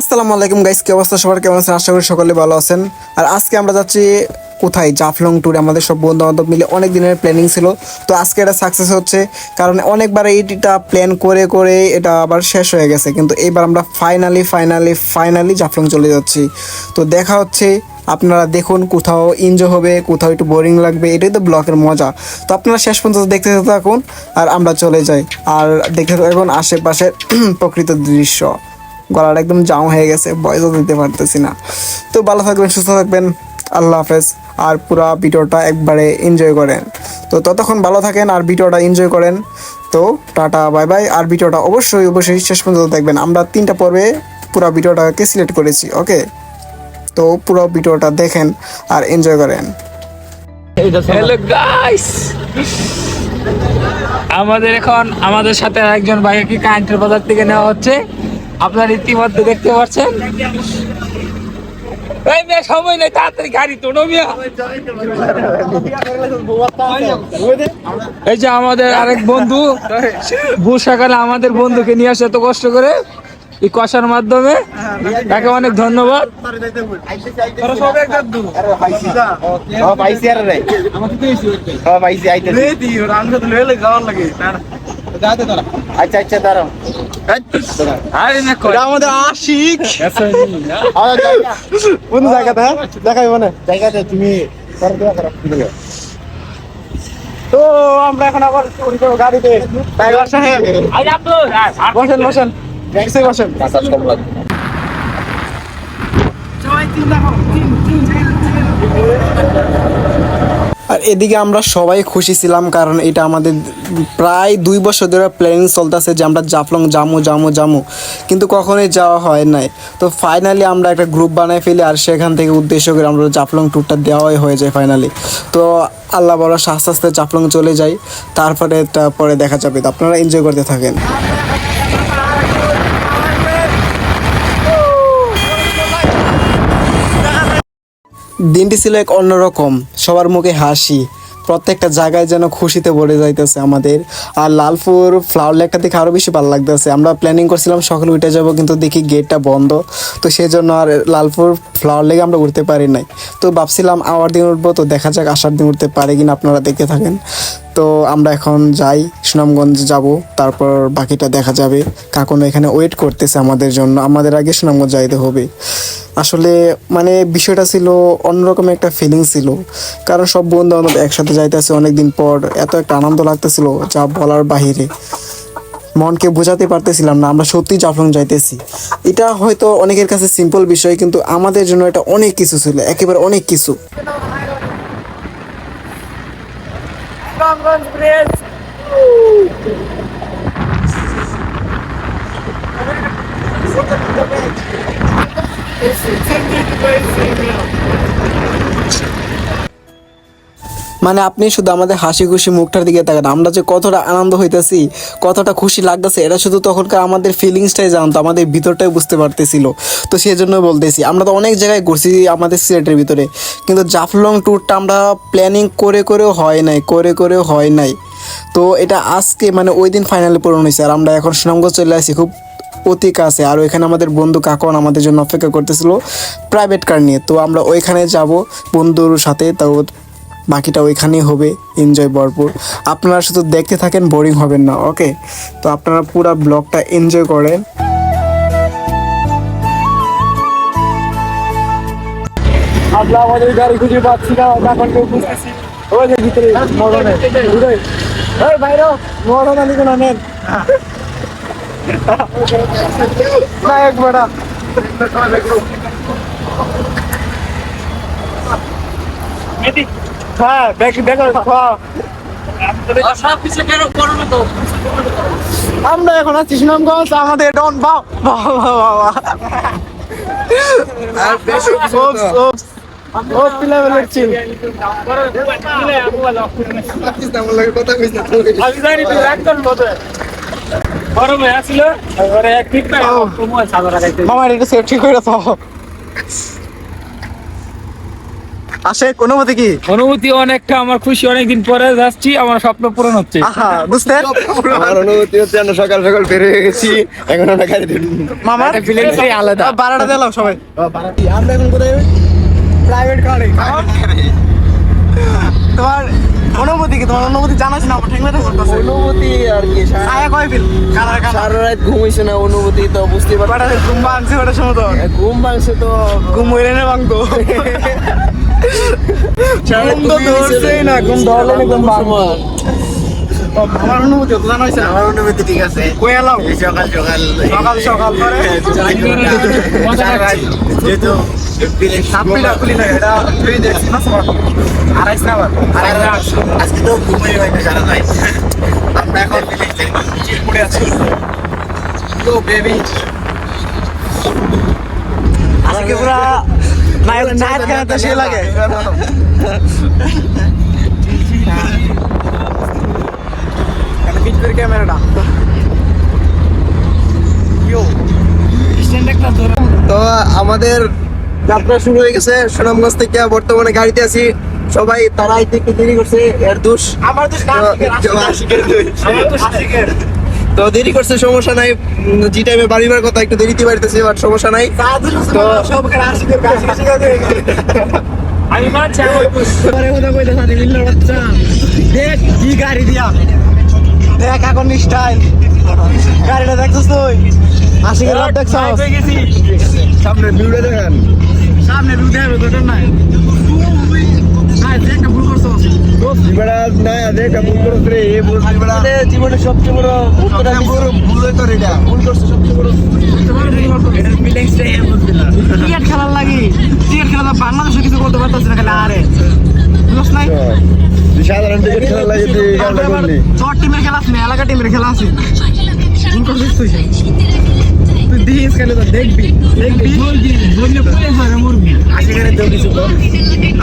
আসসালামু আলাইকুম গাইস, কি অবস্থা সবার? কেমন আছেন? আশা করি সকলে ভালো আছেন। আর আজকে আমরা যাচ্ছি কোথায়? জাফলং ট্যুরে আমাদের সব বন্ধু বান্ধব মিলে অনেক দিনের প্ল্যানিং ছিল। তো আজকে এটা সাকসেস হচ্ছে, কারণ অনেকবার এইটা প্ল্যান করে করে এটা আবার শেষ হয়ে গেছে। কিন্তু এইবার আমরা ফাইনালি ফাইনালি ফাইনালি জাফলং চলে যাচ্ছি। তো দেখা হচ্ছে, আপনারা দেখুন কোথাও এনজয় হবে, কোথাও একটু বোরিং লাগবে, এটাই তো ব্লকের মজা। তো আপনারা শেষ পর্যন্ত দেখতে থাকুন, আর আমরা চলে যাই। আর দেখতে থাকুন আশেপাশের প্রকৃত দৃশ্য। গলাটা একদম জাম হয়ে গেছে বয়সও দিতে পারতেছি না। তো ভালো থাকবেন, সুস্থ থাকবেন, আল্লাহ হাফেজ। আর পুরো ভিডিওটা একবারে এনজয় করেন। তো ততক্ষণ ভালো থাকেন আর ভিডিওটা এনজয় করেন। তো টাটা বাই বাই আর ভিডিওটা অবশ্যই অবশ্যই শেষ পর্যন্ত দেখবেন। আমরা তিনটা পর্বে পুরো ভিডিওটাকে সিলেক্ট করেছি ওকে তো পুরো ভিডিওটা দেখেন আর এনজয় করেন। গাইস আমাদের এখন, আমাদের সাথে একজন ভাইকে কারেন্টের বাজার থেকে নেওয়া হচ্ছে? আপনারা ইতিমধ্যে দেখতে পাচ্ছেন? এই মেয়ে সময় নেই তাড়াতাড়ি গাড়ি তোলো মিয়া। এই যে আমাদের আরেক বন্ধু সকালে আমাদের বন্ধুকে নিয়ে আসে এত কষ্ট করে এই কষার মাধ্যমে। তাকে অনেক ধন্যবাদ। আচ্ছা আচ্ছা দাঁড়াও। আরে না কই। আমাদের আশিক। কোন জায়গাটা দেখাই মানে। জায়গাতে তুমি তো আমরা এখন আবার গাড়িতে। ড্রাইভার সাহেব আরে আপনি আর- বসেন বসেন। বসে বসেন। মাসাজ কম লাগে আর এদিকে আমরা সবাই খুশি ছিলাম কারণ এটা আমাদের প্রায় দুই বছর ধরে প্ল্যানিং চলতেছে যে আমরা জাফলং জামু জামু জামু কিন্তু কখনোই যাওয়া হয় নাই। তো ফাইনালি আমরা একটা গ্রুপ বানাই ফেলি আর সেখান থেকে উদ্দেশ্য করে আমরা জাফলং ট্যুরটা দেওয়াই হয়ে যায় ফাইনালি তো আল্লাহ বড় আস্তে আস্তে জাফলং চলে যাই। তারপরে তারপরে দেখা যাবে। আপনারা এনজয় করতে থাকেন। দিনটি ছিল এক অন্যরকম সবার মুখে হাসি। প্রত্যেকটা জায়গায় যেন খুশিতে ভরে যাইতেছে আমাদের। আর লালপুর ফ্লাওয়ার লেকটা দেখে আরও বেশি ভালো লাগতেছে। আমরা প্ল্যানিং করছিলাম সকালে উঠে যাব, কিন্তু দেখি গেটটা বন্ধ। তো সেই জন্য আর লালপুর ফ্লাওয়ার লেকে আমরা উঠতে পারি নাই। তো ভাবছিলাম আওয়ার দিন উঠবো, তো দেখা যাক আসার দিন উঠতে পারে কিনা আপনারা দেখতে থাকেন। তো আমরা এখন যাই, সুনামগঞ্জ যাব, তারপর বাকিটা দেখা যাবে। কাকুন এখানে ওয়েট করতেছে আমাদের জন্য, আমাদের আগে সুনামগঞ্জ যাইতে হবে। আসলে মানে বিষয়টা ছিল অন্যরকম একটা ফিলিং ছিল, কারণ সব বন্ধু বান্ধব একসাথে যাইতেছে অনেকদিন পর, এত একটা আনন্দ লাগতেছিল যা বলার বাহিরে। মনকে বোঝাতে পারতেছিলাম না, আমরা সত্যি জাফলং যাইতেছি। এটা হয়তো অনেকের কাছে সিম্পল বিষয়, কিন্তু আমাদের জন্য এটা অনেক কিছু ছিল, একেবারে অনেক কিছু। Congos presos. Uh! Esse sentido foi assim, meu. মানে আপনি শুধু আমাদের হাসি খুশি মুখটার দিকে তাকান। আমরা যে কতটা আনন্দ হইতেছি, কতটা খুশি লাগতেছে, এটা শুধু তখনকার আমাদের ফিলিংসটাই জানতো, আমাদের ভিতরটাই বুঝতে পারতেছিল। তো সেই জন্য বলতেছি, আমরা তো অনেক জায়গায় ঘুরছি আমাদের সিলেটের ভিতরে, কিন্তু জাফলং ট্যুরটা আমরা প্ল্যানিং করে, করেও হয় নাই, করে, করেও হয় নাই। তো এটা আজকে মানে ওই দিন ফাইনালি পূরণ হয়েছে, আর আমরা এখন সুনামগঞ্জ চলে আসি খুব অতি কাছে। আর ওইখানে আমাদের বন্ধু কাকন আমাদের জন্য অপেক্ষা করতেছিল প্রাইভেট কার নিয়ে। তো আমরা ওইখানে যাব, বন্ধুর সাথে তাও বাকিটা ওইখানেই হবে। এনজয় ভরপুর। আপনারা শুধু দেখতে থাকেন বোরিং হবেন না ওকে তো আপনারা পুরো ব্লগটা এনজয় করেন। আমরা আমাদের গাড়ি খুঁজে পাচ্ছি না এখন কেউ বুঝতেছি। ওই যে ভিতরে মরণে এই বাইরে মরণ আনি কোন নেন না একবার হ্যাঁ। আমরা এখন আছি সুনামগঞ্জ আমাদের ডন বাবা বাবা বাবা লাগাইতে সেফটি করে তো আশেক অনুমতি কি? অনুভূতি অনেকটা আমার খুশি অনেকদিন পরে যাচ্ছি আমার স্বপ্ন পূরণ হচ্ছে। আহা বুঝতেন আমার অনুভূতি হচ্ছে আমরা সকাল সকাল বের হয়ে গেছি এখন আমরা গাড়িতে আলাদা। বারোটা দিলাম সবাই। আমরা এখন কোথায়? প্রাইভেট কারে তোমার অনুভূতি কি? তোমার অনুভূতি জানাস না? করতেছে অনুভূতি আর কি ছায়া কয় ফিল? কালার কালার সারা রাত ঘুমাইছে না অনুভূতি তো বুঝতে পারছি। ঘুম ভাঙছে ওটা সময় তো। ঘুম ভাঙছে তো ঘুম হইলে না ভাঙতো তো ধরছেই না আমার আমার ঠিক আছে। কই সকাল সকাল। সকাল সকাল করে। যেহেতু সাপড়িটা খুলি না এটা তুই দেখছিস না সবার? আড়াইশ না আবার? আজকে তো ঘুমাই হয় না সারা রাত। আমরা এখন পড়ে আছি। তো বেবি আজকে পুরা নায়ক নায়ক কেন তো সে লাগে? পিছনের ক্যামেরাটা। তো আমাদের যাত্রা শুরু হয়ে গেছে। সুনামগঞ্জ থেকে বর্তমানে গাড়িতে আছি। সবাই তারা আইতে দেরি করছে। এর দোষ? আমার দোষ তো দেরি করছে সমস্যা নাই। যে টাইমে বাড়িবার কথা একটু দেরিতে বাড়িতেছে বাট সমস্যা নাই। তো আমি মানছি আমার পরে কথা কইতে সাথে মিললো বাচ্চা। দেখ কি গাড়ি দিয়া। দেখ এখন স্টাইল গাড়িটা দেখছিস তুই? আশিকের দেখছস? সামনে ভিউটা দেখেন। সামনে ভিউ দেখাবে নাই। নাই দেখ একটা বেড়া না দেখ ভুল রে এ ভুল সবচেয়ে বড় ভুল ভুল তো এটা। ভুল করছে সবচেয়ে বড় ক্রিকেট খেলার লাগি। ক্রিকেট খেলা তো বাংলাদেশে কিছু করতে পারতাছি না খালি আরে। বুঝছ নাই? সাধারণ টিকিট খেলা লাগে তুই এই করলি। তোর টিমের খেলা আছে না এলাকা টিমের খেলা আছে। তুই দেখিস খেলে তো দেখবি দেখবি। বললে মুরগি আশিকের দেও কিছু কর।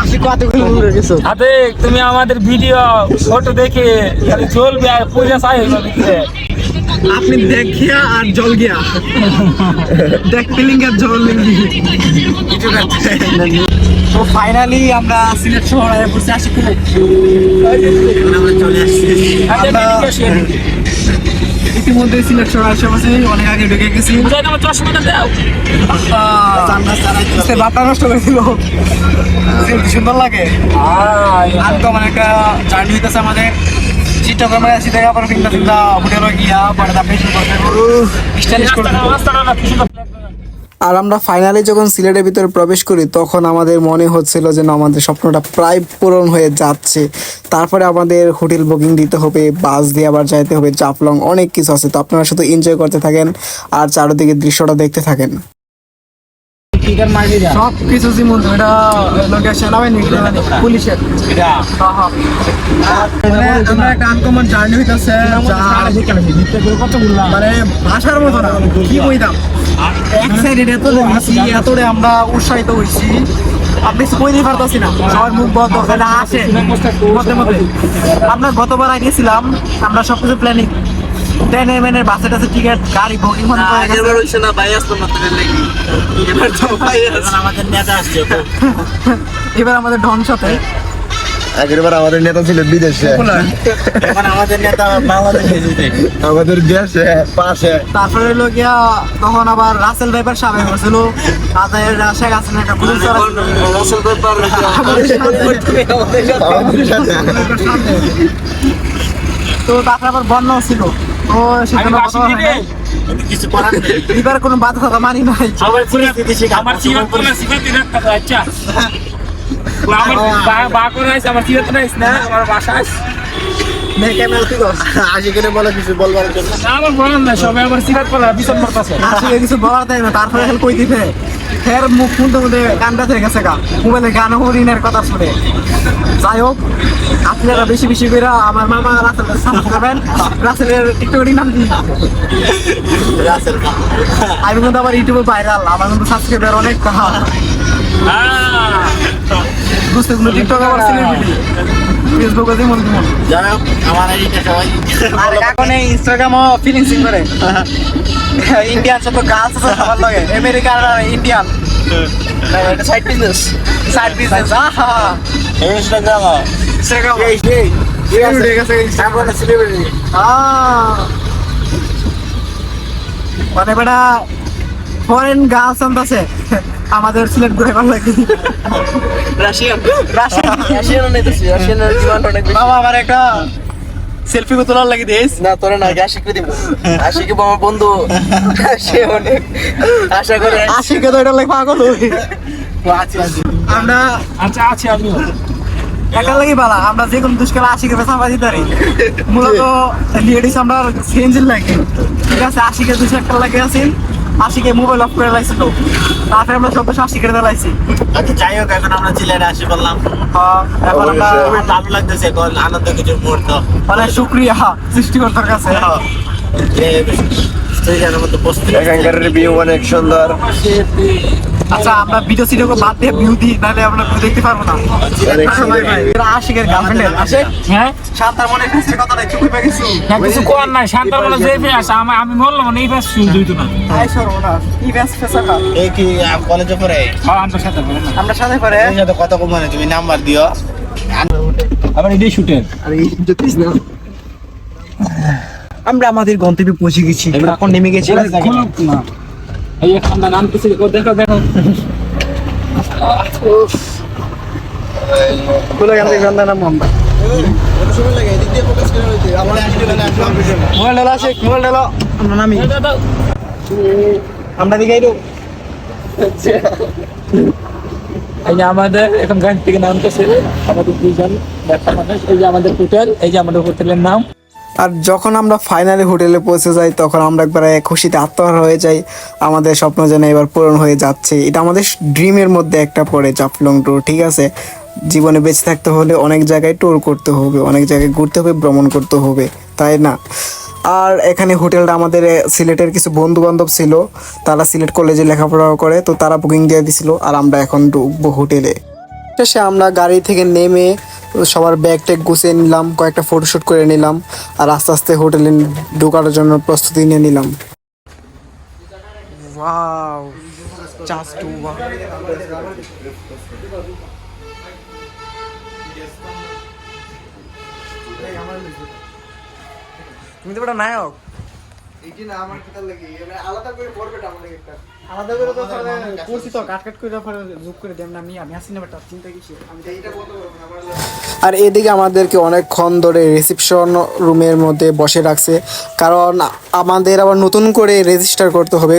আশিক কত করে উড়ে গেছো আতে তুমি আমাদের ভিডিও ফটো দেখে খালি চলবে আর আয় হবে আপনি দেখিয়া আর জল গিয়া দেখ ফিলিং আর জল লিঙ্গি তো ফাইনালি আমরা সিলেট শহরে বসে আসি। করে আমরা চলে আসছি ইতিমধ্যে সিলেকশন আশেপাশে অনেক আগে ঢুকে গেছি। চশমাটা দাও। বাপটা নষ্ট করে দিল। সুন্দর লাগে? আর তো মানে একটা জার্নি হইতেছে আমাদের। চিত্তগ্রামে আসি দেখা পরে চিন্তা চিন্তা হোটেলে গিয়া পরে তারপরে স্টাইলিশ আর আমরা ফাইনালি যখন সিলেটের ভিতরে প্রবেশ করি তখন আমাদের মনে হচ্ছিল যেন আমাদের স্বপ্নটা প্রায় পূরণ হয়ে যাচ্ছে। তারপরে আমাদের হোটেল বুকিং দিতে হবে বাস দিয়ে আবার যাইতে হবে জাফলং অনেক কিছু আছে। তো আপনারা শুধু এনজয় করতে থাকেন আর চারিদিকে দৃশ্যটা দেখতে থাকেন। সব কিছু যেমন এটা লোকেশন পুলিশের। মানে আমরা একটা আনকমন জার্নি হইতাছে মানে ভাষার মতো না কি কইতাম? এক্সাইটেড এত হইছি এতটা আমরা উৎসাহিত হইছি। আপনি কিছু কইতে না। সবার মুখ বন্ধ খালি হাসে মধ্যে মধ্যে। আমরা গতবার আইতেছিলাম আমরা সবকিছু প্ল্যানিং বাসে টাসে টিকিট গাড়ি বুকিং মনে করে গেছে। আমাদের নেতা আসছে। এবার আমাদের ডন সাথে। আগের বার আমাদের নেতা ছিল বিদেশে। এখন আমাদের নেতা বাংলাদেশে আমাদের দেশে পাশে। তারপরে হলো গিয়া তখন আবার রাসেল ভাইপার সামনে বসছিল তাদের শেখ হাসিনা একটা পুলিশ রাসেল ভাইপার আমাদের সাথে। তো তারপরে আবার বন্যাও ছিল। তো সেখানে কথা হয় কিছু করার নেই। এবার কোনো বাধা কথা মানি নাই। আমার আমার সিগারেট তো রাখতে হবে আচ্ছা। আমার বা করে আমার না আমার বাসা আমার আমার তারপরে কই দিতে ফের মুখ খুলতে খুলতে কান্দা থেকে গেছে গা। মোবাইলে গান হরিণের কথা শুনে। যাই হোক আপনারা বেশি বেশি করে আমার মামা রাসেল সাপোর্ট করবেন রাসেলের টিকটকের নাম দিন। আমি কিন্তু আবার ইউটিউবে ভাইরাল আমার কিন্তু সাবস্ক্রাইবার অনেক বুঝতে কোনো টিকটক আবার সেলিব্রিটি ফেসবুকে যেমন তেমন যাই হোক আমার এইটা সবাই আর এখন এই ইনস্টাগ্রামও ফিলিংসিং করে। ইন্ডিয়ান যত গার্লস আছে সবার লগে। আমেরিকার ইন্ডিয়ান না এটা সাইড বিজনেস সাইড বিজনেস আহা। ইনস্টাগ্রাম ইনস্টাগ্রাম এই এই। উঠে গেছে আমরা সেলিব্রিটি আহ। মানে বেটা ফরেন গার্লস আছে আমাদের সিলেক্ট করে ভালো লাগে। রাশিয়ান। রাশিয়ান। রাশিয়ান নেতেছি রাশিয়ানের ডিমান্ড অনেক বেশি। বাবা আমার একটা সেলফি তোলার লাগে দিস। না তোরা না আশিক দিব। আশিক আমার বন্ধু সে অনেক আশা করে আশিকে তো এটা লাগে পাগল হই। আমরা আচ্ছা আছি আমিও। একা লাগি বালা আমরা যে কোনো দুষ্কালে আশিকে বেচা বাজি তারি। মূলত লেডিস আমরা সেঞ্জিল লাগে। ঠিক আছে আশিকে দুশো একটা লাগে আছেন আশিকে মোবাইল অফ করে লাইছে তো। তারপরে আমরা সব আশি দিয়ে লাইছি। আচ্ছা যাই হোক এখন আমরা চিলে আসি বললাম। এখন আমরা ভালো লাগতেছে এখন আনন্দ কিছু মুহূর্ত। মানে শুক্রিয়া সৃষ্টিকর্তার কাছে। যে স্টেশনের মতো প্রস্তুতি। এখানকার রিভিউ অনেক সুন্দর। আচ্ছা আমরা ভিডিও সিডিও বাদ দিয়ে ভিউ দিই নাহলে আমরা ভিউ দেখতে পারব না। আশিকের গার্লফ্রেন্ডের আশিক? হ্যাঁ? শান্তার মনে ফেসের কথা নাই চুপি পেয়ে গেছি না কিছু কোয়ার নাই শান্তার বলে যে ফেস আমি আমি বললাম না এই ফেস তো না। কি ফেসাটা এই কি কলেজে পড়ে? হ্যাঁ আমার সাথে বলে না। আমরা সাথে কত কম মানে তুমি নাম্বার দিও। আবার এটাই শুটের আমরা আমাদের গন্তব্যে পৌঁছে গেছি এখন নেমে গেছি। না। এই ঠান্ডা দেখো দেখো। আমাদের এখন গাড়ি থেকে নামতেছে। আমাদের দুইজন দেখা মানুষ এই যে আমাদের হোটেল এই যে আমাদের হোটেলের নাম। আর যখন আমরা ফাইনালি হোটেলে পৌঁছে যাই, তখন আমরা একবারে খুশিতে আত্মহারা হয়ে যাই। আমাদের স্বপ্ন যেন এবার পূরণ হয়ে যাচ্ছে। এটা আমাদের ড্রিমের মধ্যে একটা পড়ে, জাফলং ট্যুর ঠিক আছে? জীবনে বেঁচে থাকতে হলে অনেক জায়গায় ট্যুর করতে হবে, অনেক জায়গায় ঘুরতে হবে, ভ্রমণ করতে হবে, তাই না? আর এখানে হোটেলটা আমাদের সিলেটের কিছু বন্ধু বান্ধব ছিল। তারা সিলেট কলেজে লেখাপড়া করে, তো তারা বুকিং দিয়ে দিছিল, আর আমরা এখন ঢুকবো হোটেলে। শেষে আমরা গাড়ি থেকে নেমে সবার ব্যাগ ট্যাগ গুছিয়ে নিলাম, কয়েকটা ফটোশ্যুট করে নিলাম, আর আস্তে আস্তে হোটেলে ঢোকার জন্য প্রস্তুতি নিয়ে নিলাম। তুমি তো নায়ক। আলাদা করে তো করছি তো কাট কাট করে পরে করে দেব না আমি আমি আসি না বেটা চিন্তা কিসে আমি এইটা বলতে পারব না আর এদিকে আমাদেরকে অনেকক্ষণ ধরে রিসেপশন রুমের মধ্যে বসে রাখছে। কারণ আমাদের আবার নতুন করে রেজিস্টার করতে হবে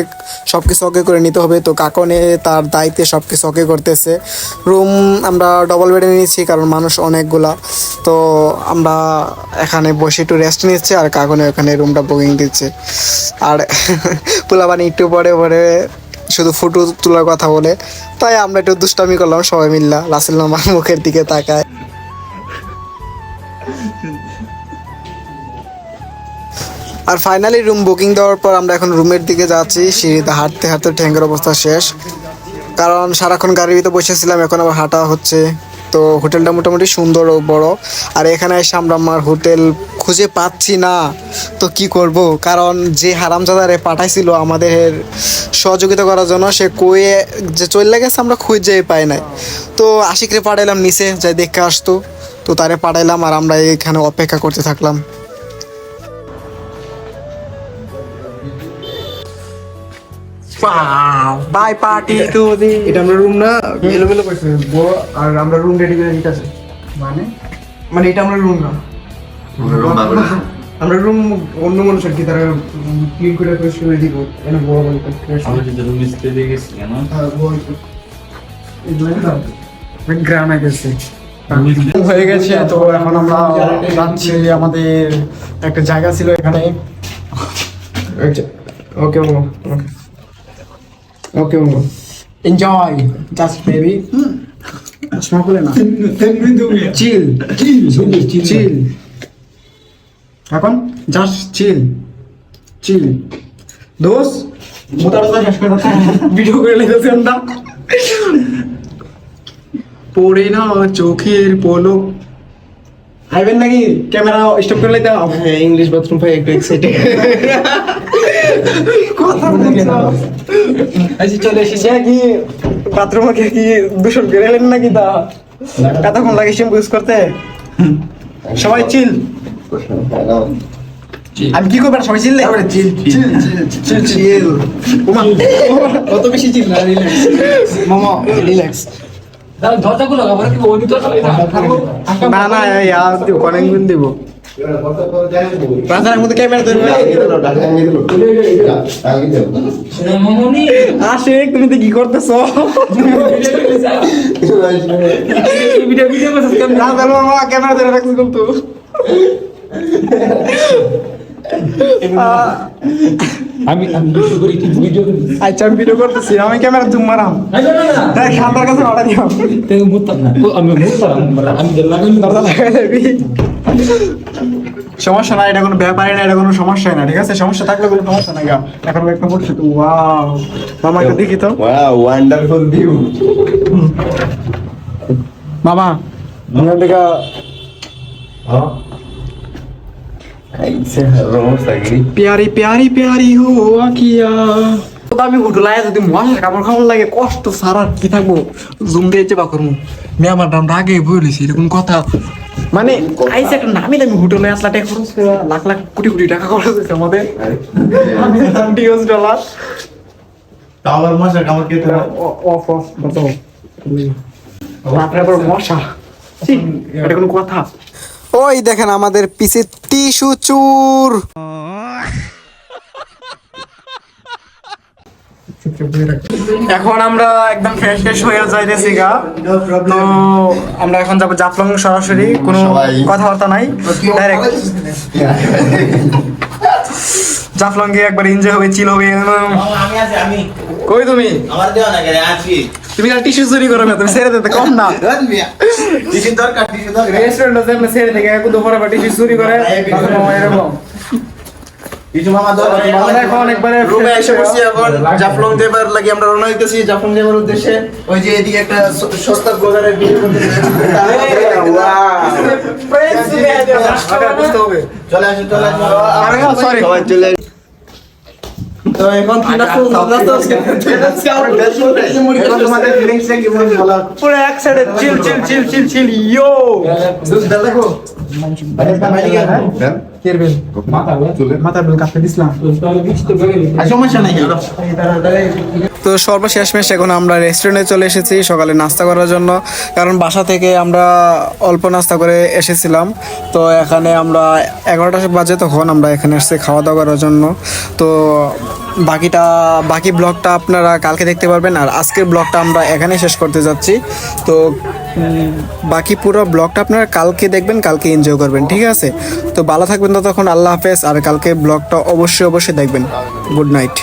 সব কিছু ওকে করে নিতে হবে। তো কাকনে তার দায়িত্বে সব কিছু ওকে করতেছে। রুম আমরা ডবল বেডে নিয়েছি কারণ মানুষ অনেকগুলা। তো আমরা এখানে বসে একটু রেস্ট নিচ্ছে আর কাকনে ওখানে রুমটা বুকিং দিচ্ছে। আর পোলাবানি একটু পরে পরে শুধু ফটো তোলার কথা বলে। তাই আমরা একটু দুষ্টামি করলাম, সবাই মিল্লা। রাসেল নামার মুখের দিকে তাকায়। আর ফাইনালি রুম বুকিং দেওয়ার পর আমরা এখন রুমের দিকে যাচ্ছি। সিঁড়িতে হাঁটতে হাঁটতে ঠ্যাঙ্গের অবস্থা শেষ। কারণ সারাক্ষণ গাড়ির ভিতরে বসেছিলাম এখন আবার হাঁটা হচ্ছে। তো হোটেলটা মোটামুটি সুন্দর ও বড়। আর এখানে এসে আমরা আমার হোটেল খুঁজে পাচ্ছি না। তো কি করব? কারণ যে হারামজাদারে পাঠাইছিল আমাদের সহযোগিতা করার জন্য, সে কয়ে যে চলে গেছে, আমরা খুঁজে পাই নাই। তো আশিকরে পাঠাইলাম নিচে, যাই দেখে আসতো। তো তারে পাঠাইলাম আর আমরা এখানে অপেক্ষা করতে থাকলাম। বাই পার্টি টু দি এটা আমরা রুম না এলোমেলো করছে বড় আর আমরা রুম রেডি করে দিতেছে মানে? মানে এটা আমরা রুম না। আমরা রুম অন্য মানুষের কি তারা ক্লিন করে পরিষ্কার করে দিব এনে বড় বড় আমরা যদি রুম স্টে দিয়ে গেছি কেন? গ্রামে গেছে। হয়ে গেছে তো এখন আমরা যাচ্ছি আমাদের একটা জায়গা ছিল এখানে। Okay okay. Okay okay enjoy just baby চশমা খুলে না চিল চিল চিল এখন জাস্ট চিল চিল দোষ মোটামুটি শেষ করে। ভিডিও করে লেগেছে আমরা পড়ে না চোখের পলো হাইবেন নাকি? ক্যামেরা স্টপ করে লাইতে হ্যাঁ ইংলিশ বাথরুম পাই একটু এক্সাইটেড কথা বলছি চলে এসেছে। কি বাথরুমে কি কি দূষণ করে এলেন নাকি তা? কতক্ষণ লাগে শ্যাম্পু ইউজ করতে? সবাই চিল আমি কি করবেন সবাই চিল চিল চিল চিল চিল কত বেশি চিল না রিল্যাক্স মামা রিল্যাক্স আশিক তুমি তো কি করতেছো ক্যামেরা ধরে রাখছি কিন্তু আমি আমি ক্যামেরা আচ্ছা, জুম দেখ সাদার কাছে অর্ডার দিও। সমস্যা না এটা কোনো ব্যাপারই না এটা কোনো সমস্যা না ঠিক আছে? সমস্যা থাকলে কোনো সমস্যা না গা এখন একটা পড়ছে তো ওয়াও মামা একটু দেখি তো। ওয়াও ওয়ান্ডারফুল ভিউ মামা। আমরা দেখা হ্যাঁ? প্যারি প্যারি প্যারি হো আকিয়া তো আমি হুটলায় যদি মশার কামড় খামড় লাগে কষ্ট সারা কি থাকব? জুম দিয়ে চেপা করব মেয়ে আমার নামটা আগে বলেছি এরকম কথা? মানে আইসে একটা নামি দামি হোটেলে আসলা টাকা খরচ লাখ লাখ কোটি কোটি টাকা খরচ হয়েছে আমাদের। ডলার টাওয়ার মাসা কামর কে অফ অফ বাতাও রাত্রে আবার মশা। এটা কোনো কথা? ওই দেখেন আমাদের পিছে টিস্যু চুর। এখন আমরা একদম ফ্রেশ ফ্রেশ হয়ে যাইতেছি গা। তো আমরা এখন যাব জাফলং সরাসরি কোনো কথাবার্তা নাই ডাইরেক্ট জাফলং গিয়ে একবার এনজয় হবে চিল হবে আমি আছি আমি। কই তুমি? আমার দেওয়া না আছি। তুমি আর টিস্যু চুরি করো না তুমি ছেড়ে দিতে কম না। টিসির দরকার টিসির দরকার। রেস্টুরেন্টে যে আমরা ছেড়ে থেকে একদম পরে আবার টিস্যু চুরি করে তখন আমার এরকম। কিছু মামা দরকার আমরা এখন একবারে রুমে এসে বসি এখন জাফলং দেবার লাগি আমরা রওনা হইতেছি জাফলং দেবার উদ্দেশ্যে। ওই যে এদিকে একটা সস্তা ব্লগারের ভিডিও করতে চলে আসুন চলে আসুন। সবাই চলে তো এখন আমরা তো এখন তোমাদের ফিলিংসটা কি বলো। পুরো এক সাইডে চিল চিল চিল চিল চিল ইয়ো দেখো মাথা বিল কাটতে দিছিলাম। সমস্যা নাই তো সর্বশেষমেশ এখন আমরা রেস্টুরেন্টে চলে এসেছি সকালে নাস্তা করার জন্য। কারণ বাসা থেকে আমরা অল্প নাস্তা করে এসেছিলাম। তো এখানে আমরা এগারোটা বাজে তখন আমরা এখানে এসেছি খাওয়া দাওয়া করার জন্য। তো বাকিটা, বাকি ব্লগটা আপনারা কালকে দেখতে পারবেন আর আজকের ব্লগটা আমরা এখানে শেষ করতে যাচ্ছি। তো বাকি পুরো ব্লগটা আপনারা কালকে দেখবেন, কালকে এনজয় করবেন, ঠিক আছে? তো ভালো থাকবেন তো তখন আল্লাহ হাফেজ, আর কালকে ব্লগটা অবশ্যই অবশ্যই দেখবেন। Good night